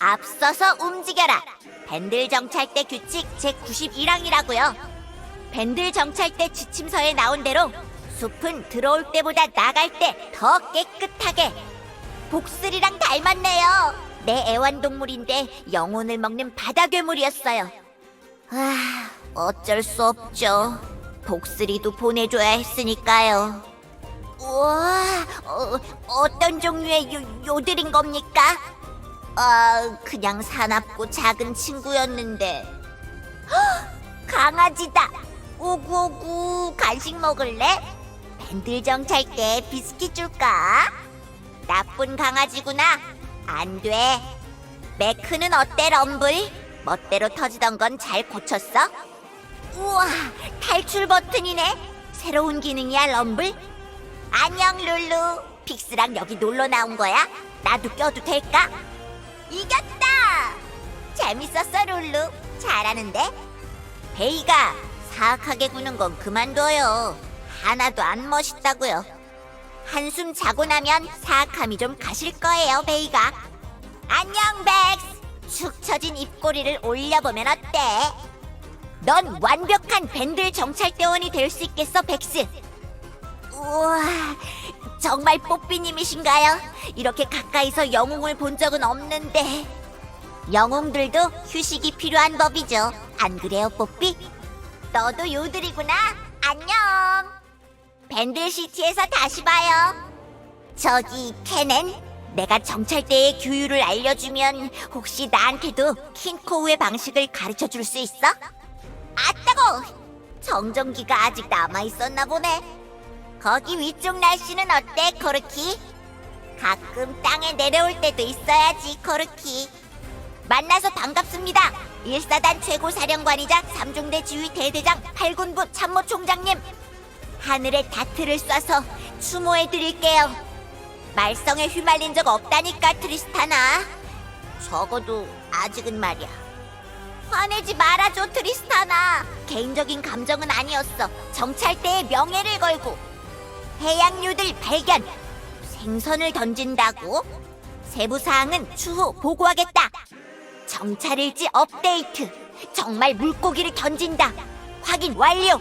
앞서서 움직여라. 밴들 정찰대 규칙 제91항이라고요. 밴들 정찰대 지침서에 나온 대로 숲은 들어올 때보다 나갈 때 더 깨끗하게. 복슬이랑 닮았네요. 내 애완동물인데 영혼을 먹는 바다 괴물이었어요. 아, 어쩔 수 없죠. 복슬이도 보내줘야 했으니까요. 우와, 어, 어떤 종류의 요, 요들인 겁니까? 아, 그냥 사납고 작은 친구였는데. 헉, 강아지다. 오구오구, 간식 먹을래? 밴들 정 찰 때 비스킷 줄까? 나쁜 강아지구나. 안 돼. 매크는 어때, 럼블? 멋대로 터지던 건 잘 고쳤어? 우와, 탈출 버튼이네. 새로운 기능이야, 럼블. 안녕, 룰루. 픽스랑 여기 놀러 나온 거야? 나도 껴도 될까? 이겼다! 재밌었어, 룰루. 잘하는데? 베이가 사악하게 구는 건 그만둬요. 하나도 안 멋있다고요. 한숨 자고 나면 사악함이 좀 가실 거예요, 베이가. 안녕, 백스. 축 처진 입꼬리를 올려보면 어때? 넌 완벽한 밴들 정찰대원이 될 수 있겠어, 백스. 우와, 정말 뽀삐님이신가요? 이렇게 가까이서 영웅을 본 적은 없는데. 영웅들도 휴식이 필요한 법이죠. 안 그래요, 뽀삐? 너도 요들이구나. 안녕. 밴들시티에서 다시 봐요. 저기, 케넨. 내가 정찰대의 규율을 알려주면 혹시 나한테도 킹코우의 방식을 가르쳐 줄 수 있어? 아따고! 정전기가 아직 남아 있었나 보네. 거기 위쪽 날씨는 어때, 코르키? 가끔 땅에 내려올 때도 있어야지, 코르키. 만나서 반갑습니다. 1사단 최고 사령관이자 3중대 지휘 대대장 8군부 참모총장님. 하늘에 다트를 쏴서 추모해 드릴게요. 말썽에 휘말린 적 없다니까, 트리스타나. 적어도 아직은 말이야. 화내지 말아줘, 트리스타나. 개인적인 감정은 아니었어. 정찰대의 명예를 걸고. 해양류들 발견. 생선을 던진다고? 세부 사항은 추후 보고하겠다. 정찰일지 업데이트. 정말 물고기를 던진다. 확인 완료.